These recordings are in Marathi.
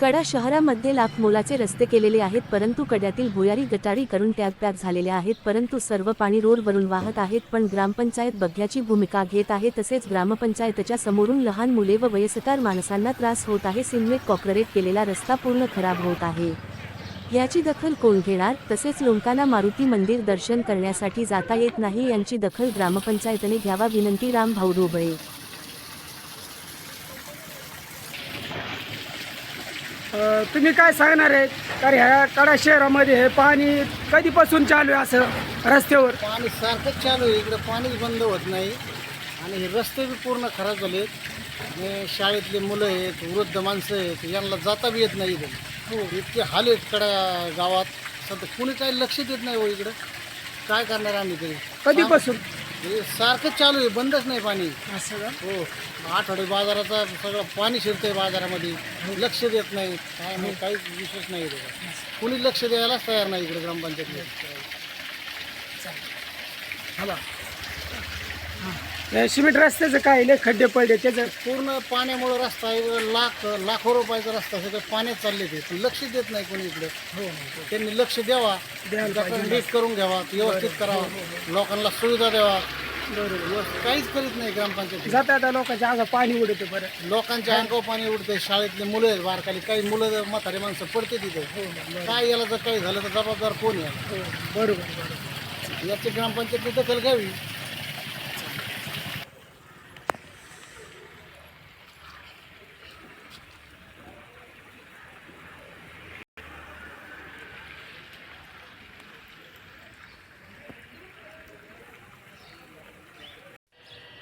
कडा शहरामध्ये लाख मोलाचे रस्ते केलेले आहेत परंतु कड्यातील भुयारी गटारी करून टॅग पॅक झालेले आहेत परंतु सर्व पाणी रोडवरून वाहत आहेत पण ग्रामपंचायत बघ्याची भूमिका घेत आहे तसेच ग्रामपंचायतच्या समोरून लहान मुले व वयस्कर माणसांना त्रास होत आहे सिमेंट कॉक्रेट केलेला रस्ता पूर्ण खराब होत आहे. याची दखल कोण घेणार? तसेच लोकांना मारुती मंदिर दर्शन करण्यासाठी जाता येत नाही यांची दखल ग्रामपंचायतने घ्यावा विनंती रामभाऊ रोबळे तुम्ही काय सांगणार आहे? तर ह्या कडा शहरामध्ये हे पाणी कधीपासून चालू आहे असं रस्त्यावर? पाणी सारखंच चालू आहे. इकडं पाणीच बंद होत नाही. आणि हे रस्ते बी पूर्ण खराब झाले आणि शाळेतले मुलं आहेत वृद्ध माणसं आहेत यांना जाता बी येत नाही इथं. हो इतके हाल आहेत कडा गावात. सध्या कुणी काही लक्ष देत नाही हो इकडं. काय करणार आम्ही तरी? कधीपासून? हे सारखंच चालू आहे बंदच नाही पाणी. असं का? हो. आठवडे बाजाराचा सगळं पाणी शिरतंय बाजारामध्ये. लक्ष देत नाही. काय नाही काहीच विशेष नाही इकडे कुणी लक्ष द्यायलाच तयार नाही इकडे ग्रामपंचायतीला हे सिमेंट रस्त्याचं काय लय खड्डे पडले त्याचं पूर्ण पाण्यामुळे रस्ता आहे लाख लाखो रुपयाचा रस्ता सगळं पाण्यात चालले ते. पण लक्ष देत नाही कोणी इकडे. त्यांनी लक्ष द्यावा. नीट करून घ्यावा व्यवस्थित करावा. लोकांना सुविधा द्यावा. काहीच करीत नाही ग्रामपंचायत. जाता आता लोकांच्या अंगा पाणी उडते बरं. लोकांच्या अंगावर पाणी उडतंय शाळेतले मुलं आहेत बारकाली काही मुलं म्हातारी माणसं पडते तिथे. काय याला जर काही झालं तर जबाबदार कोण आहे हो बरोबर बरोबर. याची ग्रामपंचायतने दखल घ्यावी.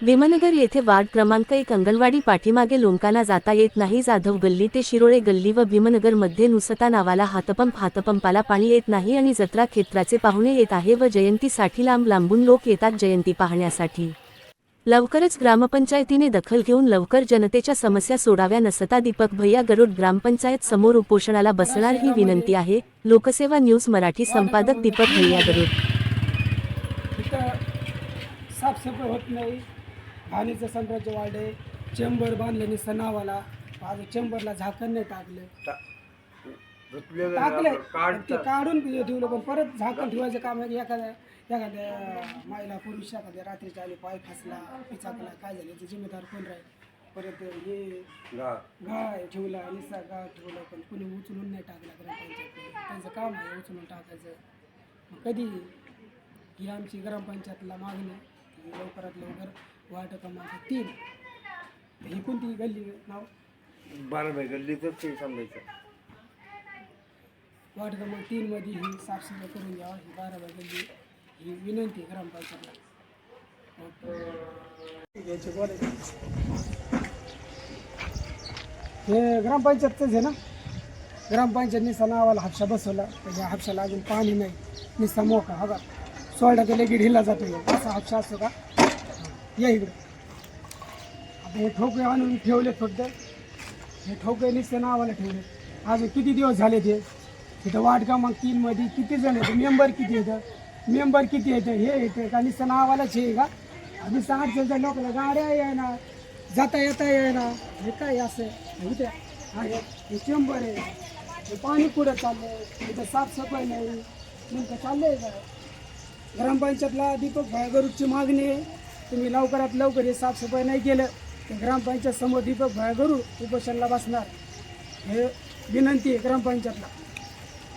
विमनगर येथे वार्ड क्रमांक एक अंगणवाडी पाठीमागे लोंकाना जाता येत नाही. जाधव गल्ली ते शिरोळे गल्ली व भीमनगरमध्ये नुसता नावाला हातपंप हातपंपाला पाणी येत नाही आणि जत्रा क्षेत्राचे पाहुणे येत आहे व जयंतीसाठी लांब लांबून लोक येतात जयंती पाहण्यासाठी. लवकरच ग्रामपंचायतीने दखल घेऊन लवकर जनतेच्या समस्या सोडाव्या नसता दीपक भैया गरुड ग्रामपंचायत समोर उपोषणाला बसणार ही विनंती आहे. लोकसेवा न्यूज मराठी संपादक दीपक भैया गरुड. साफसफाई होत नाही. घाणीचं साम्राज्य वाढले चेंबर बांधले नावाला आज चेंबरला झाकण नाही टाकले. ते काढून ठेवलं पण परत झाकण ठेवायचं काम आहे. एखाद्या एखाद्या महिला पुरुष एखाद्या रात्रीच्या आली पाय फसला पिचाकला काय झालं याचं जिम्मेदार कोण राहील? परत हे गाय ठेवला निसा गाय ठेवलं पण कोणी उचलून नाही टाकला ग्रामपंचायत त्यांचं काम आहे उचलून टाकायचं. कधी ही आमची ग्रामपंचायतला मागणी लवकरात लवकर वार्ड क्रमांक तीन. ही कोणती गल्ली नाव? बाराबाई गल्लीतच ते समजायचं वार्ड क्रमांक तीनमध्ये ही साफसफाई करून द्यावा ही बाराबाई गल्ली. ही विनंती आहे ग्रामपंचायतला. मग याचे बोलायचं हे ग्रामपंचायतच आहे ना? ग्रामपंचायत निसा नावाला हापशा बसवला त्याच्या हापशाला अजून पाणी नाही. निसा मोका हा बघा. सोळा ते लगेच ढिला जातो. असा हापशा असतो का? या इकडे. आता हे ठोके आणून ठेवले फक्त. हे ठोके निसते नावाला ठेवले आज किती दिवस झाले ते? तिथं वार्ड क्रमांक तीनमध्ये किती जण येतं मेंबर किती येतं मेंबर किती येतं हे येतं का? निसतं नावालाच हे का? आणि अडचणच्या लोकांना गाड्या येणार जाता येता येणार. हे काय असं? इथे आहे. हे चेंबर आहे. हे पाणी कुठं चाललंय? इथं साफसफाई नाही. नेमकं चाललंय का? ग्रामपंचायतला दीपक भायगरूची मागणी आहे. तुम्ही लवकरात लवकर हे साफसफाई नाही केलं तर ग्रामपंचायत समोर दीपक भायगरू उपोषणला बसणार. हे विनंती आहे ग्रामपंचायतला.